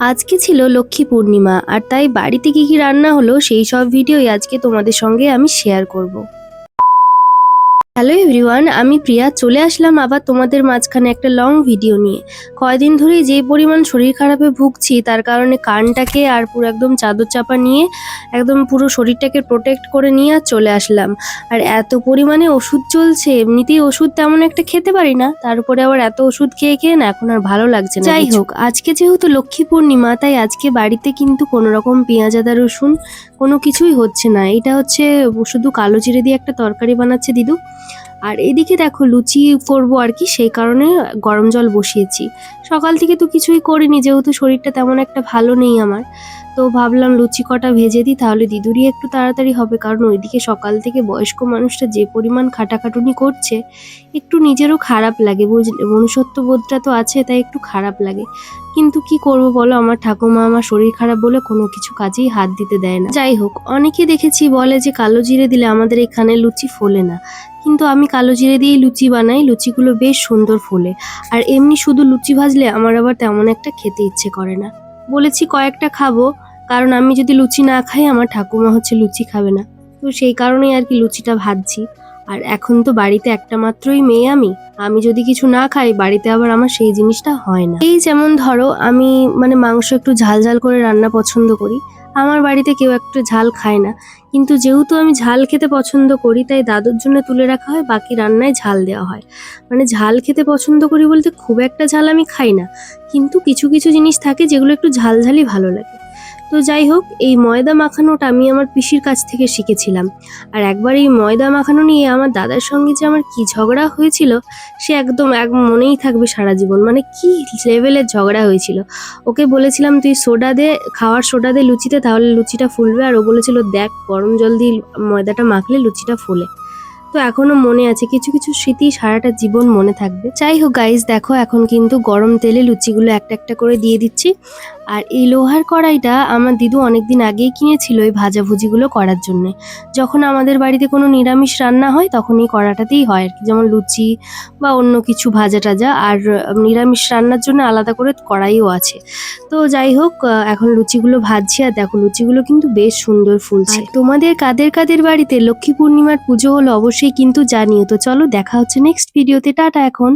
আজকে ছিল লক্ষ্মী পূর্ণিমা, আর তাই বাড়িতে কী কী রান্না হলো সেই সব ভিডিওই আজকে তোমাদের সঙ্গে আমি শেয়ার করব। হ্যালো এভরিওয়ান আমি প্রিয়া। চলে আসলাম আবার তোমাদের মাঝখানে একটা লং ভিডিও নিয়ে। কয়দিন ধরেই যে পরিমাণ শরীর খারাপে ভুগছি তার কারণে কানটাকে আর পুরো একদম চাদর চাপা নিয়ে একদম পুরো শরীরটাকে প্রোটেক্ট করে নিয়ে আর চলে আসলাম। আর এত পরিমাণে ওষুধ চলছে এমনিতেই ওষুধ তেমন একটা খেতে পারি না। তারপরে আবার এত ওষুধ খেয়ে খেয়ে না এখন আর ভালো লাগছে না যাই হোক আজকে যেহেতু লক্ষ্মী পূর্ণিমা তাই আজকে বাড়িতে কিন্তু কোনো রকম পেঁয়াজ আদা রসুন কোনো কিছুই হচ্ছে না। এটা হচ্ছে শুধু কালো জিরে দিয়ে একটা তরকারি বানাচ্ছে দিদু। আর এদিকে দেখো লুচি করব আর কি, সেই কারণে গরম জল বসিয়েছি। সকাল থেকে তো কিছুই করিনি, যেহেতু শরীরটা তেমন একটা ভালো নেই আমার, তো ভাবলাম লুচি কটা ভেজে দিই, তাহলে দিদুরই একটু তাড়াতাড়ি হবে, কারণ ওইদিকে সকাল থেকে বয়স্ক মানুষটা যে পরিমাণ খাটাখাটুনি করছে, একটু নিজেরও খারাপ লাগে মনুষ্যত্ব বোধটা তো আছে, তাই একটু খারাপ লাগে। কিন্তু কি করব বলো, আমার ঠাকুমা আমার শরীর খারাপ বলে কোনো কিছু কাজেই হাত দিতে দেয় না। যাই হোক, অনেকে দেখেছি বলে যে কালো জিরে দিলে আমাদের এখানে লুচি ফোলে না। কিন্তু আমি কালো জিরে দিয়েই লুচি বানাই। লুচিগুলো বেশ সুন্দর ফোলে। আর এমনি শুধু লুচি ভাজলে আমার আবার তেমন একটা খেতে ইচ্ছে করে না। বলেছি কয়েকটা খাব, কারণ আমি যদি লুচি না খাই, আমার ঠাকুমা হচ্ছে লুচি খাবে না। তো সেই কারণেই আর কি লুচিটা ভাজছি। আর এখন তো বাড়িতে একটা মাত্রই মেয়ে আমি। আমি যদি কিছু না খাই, বাড়িতে আবার আমার সেই জিনিসটা হয় না। এই যেমন ধরো, আমি মানে মাংস একটু ঝাল ঝাল করে রান্না পছন্দ করি। আমার বাড়িতে কেউ একটু ঝাল খায় না। কিন্তু যেহেতু আমি ঝাল খেতে পছন্দ করি, তাই দাদুর জন্য তুলে রাখা হয়, বাকি রান্নায় ঝাল দেওয়া হয়। মানে ঝাল খেতে পছন্দ করি বলতে খুব একটা ঝাল আমি খাই না। কিন্তু কিছু কিছু জিনিস থাকে যেগুলো একটু ঝালঝালই ভালো লাগে। তো যাই হোক, এই ময়দা মাখানোটা আমি আমার পিসির কাছ থেকে শিখেছিলাম। আর একবার এই ময়দা মাখানো নিয়ে আমার দাদার সঙ্গে যে আমার কি ঝগড়া হয়েছিল, সে একদম এক মনেই থাকবে সারা জীবন। মানে কি লেভেলের ঝগড়া হয়েছিল? ওকে বলেছিলাম, তুই সোডা দে, খাওয়ার সোডা দে লুচিতে, তাহলে লুচিটা ফুলবে। আর ও বলেছিল, দেখ, গরম জল দিয়ে ময়দাটা মাখলে লুচিটা ফোলে। তো এখনও মনে আছে, কিছু কিছু স্মৃতি সারাটা জীবন মনে থাকবে। যাই হোক গাইস দেখো, এখন কিন্তু গরম তেলে লুচিগুলো একটা একটা করে দিয়ে দিচ্ছি। আর এই লোহার কড়াইটা আমার দিদু অনেকদিন আগেই কিনেছিল এই ভাজাভুজিগুলো করার জন্য। যখন আমাদের বাড়িতে কোনো নিরামিষ রান্না হয় তখন এই কড়াটাতেই হয় আর কি। যেমন লুচি বা অন্য কিছু ভাজা টাজা আর নিরামিষ রান্নার জন্য আলাদা করে কড়াইও আছে। তো যাই হোক এখন লুচিগুলো ভাজছি আর দেখো লুচিগুলো কিন্তু বেশ সুন্দর ফুলছে। তোমাদের কাদের কাদের বাড়িতে লক্ষ্মী পূর্ণিমার পুজো হলো অবশ্যই কিন্তু জানিও। তো চলো দেখা হচ্ছে নেক্সট ভিডিওতে টাটা এখন।